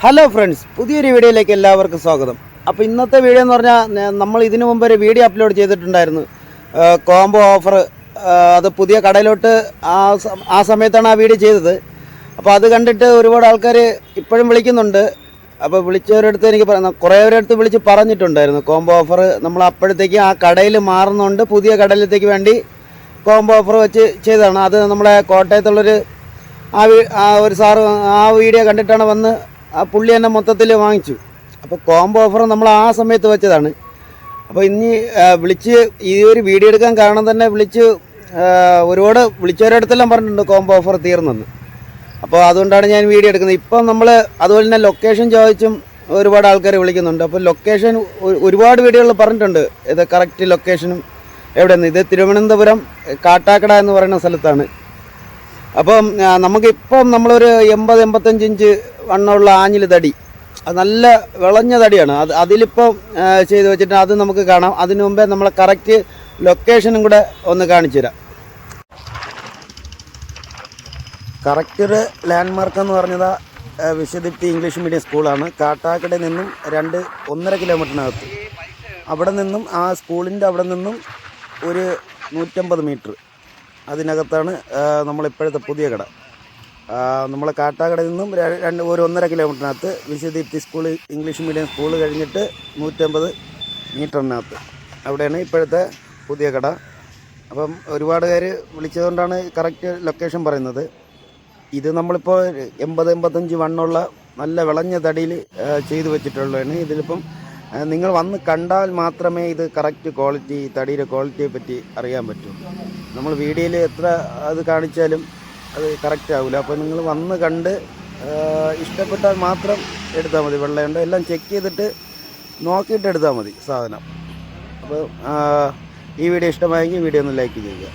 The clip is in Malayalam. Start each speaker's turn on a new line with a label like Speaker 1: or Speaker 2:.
Speaker 1: ഹലോ ഫ്രണ്ട്സ് പുതിയൊരു വീഡിയോയിലേക്ക് എല്ലാവർക്കും സ്വാഗതം. അപ്പോൾ ഇന്നത്തെ വീഡിയോ എന്ന് പറഞ്ഞാൽ നമ്മൾ ഇതിനു മുമ്പ് ഒരു വീഡിയോ അപ്ലോഡ് ചെയ്തിട്ടുണ്ടായിരുന്നു. കോംബോ ഓഫർ അത് പുതിയ കടയിലോട്ട് ആ സമയത്താണ് ആ വീഡിയോ ചെയ്തത്. അപ്പോൾ അത് കണ്ടിട്ട് ഒരുപാട് ആൾക്കാർ ഇപ്പോഴും വിളിക്കുന്നുണ്ട്. അപ്പോൾ വിളിച്ചവരടുത്ത് എനിക്ക് പറ- കുറേ പേരടുത്ത് വിളിച്ച് പറഞ്ഞിട്ടുണ്ടായിരുന്നു. കോംബോ ഓഫർ നമ്മൾ അപ്പോഴത്തേക്ക് ആ കടയിൽ മാറുന്നുണ്ട്. പുതിയ കടയിലത്തേക്ക് വേണ്ടി കോംബോ ഓഫർ വെച്ച് ചെയ്തതാണ്. അത് നമ്മളെ കോട്ടയത്തുള്ളൊരു ആ ഒരു സാറ് ആ വീഡിയോ കണ്ടിട്ടാണ് വന്ന് ആ പുള്ളി എന്നെ മൊത്തത്തിൽ വാങ്ങിച്ചു. അപ്പോൾ കോംബോ ഓഫർ നമ്മൾ ആ സമയത്ത് വെച്ചതാണ്. അപ്പോൾ ഇനി വിളിച്ച് ഈ ഒരു വീഡിയോ എടുക്കാൻ കാരണം തന്നെ വിളിച്ച് ഒരുപാട് വിളിച്ചവരടുത്തെല്ലാം പറഞ്ഞിട്ടുണ്ട് കോംബോ ഓഫർ തീർന്നെന്ന്. അപ്പോൾ അതുകൊണ്ടാണ് ഞാൻ വീഡിയോ എടുക്കുന്നത്. ഇപ്പം നമ്മൾ അതുപോലെ തന്നെ ലൊക്കേഷൻ ചോദിച്ചും ഒരുപാട് ആൾക്കാർ വിളിക്കുന്നുണ്ട്. അപ്പോൾ ലൊക്കേഷൻ ഒരുപാട് വീഡിയോകളിൽ പറഞ്ഞിട്ടുണ്ട്. ഇത് കറക്റ്റ് ലൊക്കേഷനും എവിടെയെന്ന് ഇത് തിരുവനന്തപുരം കാട്ടാക്കട എന്ന് പറയുന്ന സ്ഥലത്താണ്. അപ്പം നമുക്കിപ്പം നമ്മളൊരു എൺപത് എൺപത്തഞ്ച് ഇഞ്ച് വണ്ണമുള്ള ആഞ്ഞിൽ തടി. അത് നല്ല വിളഞ്ഞ തടിയാണ്. അത് അതിലിപ്പം ആ, ചെയ്ത് വെച്ചിട്ട് അത് നമുക്ക് കാണാം. അതിനു മുമ്പേ നമ്മളെ കറക്റ്റ് ലൊക്കേഷനും കൂടെ ഒന്ന് കാണിച്ചു തരാം. കറക്റ്റ് ഒരു ലാൻഡ് മാർക്ക് എന്ന് പറഞ്ഞത് വിശ്വദീപ്തി ഇംഗ്ലീഷ് മീഡിയം സ്കൂളാണ് കാട്ടാക്കടയിൽ നിന്നും രണ്ട് ഒന്നര കിലോമീറ്ററിനകത്ത് അവിടെ നിന്നും ആ സ്കൂളിന്റെ അവിടെ നിന്നും ഒരു നൂറ്റമ്പത് മീറ്റർ അതിനകത്താണ് നമ്മളിപ്പോഴത്തെ പുതിയ കട. ആ, നമ്മളെ കാട്ടാക്കടയിൽ നിന്നും രണ്ട് ഒരു ഒന്നര കിലോമീറ്ററിനകത്ത് Vishwadeepti school English medium school കഴിഞ്ഞിട്ട് നൂറ്റമ്പത് മീറ്ററിനകത്ത്. അവിടെയാണ് ഇപ്പോഴത്തെ പുതിയ കട. അപ്പം ഒരുപാട് പേര് വിളിച്ചതുകൊണ്ടാണ് കറക്റ്റ് ലൊക്കേഷൻ പറയുന്നത്. ഇത് നമ്മളിപ്പോൾ എൺപത് എൺപത്തഞ്ച് വണ്ണുള്ള നല്ല വിളഞ്ഞ തടിയിൽ ചെയ്തു വെച്ചിട്ടുള്ളതാണ്. ഇതിലിപ്പം നിങ്ങൾ വന്ന് കണ്ടാൽ മാത്രമേ ഇത് കറക്റ്റ് ക്വാളിറ്റി തടിയുടെ ക്വാളിറ്റിയെ പറ്റി അറിയാൻ പറ്റൂ. നമ്മൾ വീഡിയോയിൽ എത്ര അത് കാണിച്ചാലും അത് കറക്റ്റ് ആവില്ല അപ്പോൾ നിങ്ങൾ വന്ന് കണ്ട് ഇഷ്ടപ്പെട്ടാൽ മാത്രം എടുത്താൽ മതി. വെള്ളയുണ്ട് എല്ലാം ചെക്ക് ചെയ്തിട്ട് നോക്കിയിട്ട് എടുത്താൽ മതി സാധനം. അപ്പോൾ ഈ വീഡിയോ ഇഷ്ടമായെങ്കിൽ വീഡിയോ ഒന്ന് ലൈക്ക് ചെയ്യുക.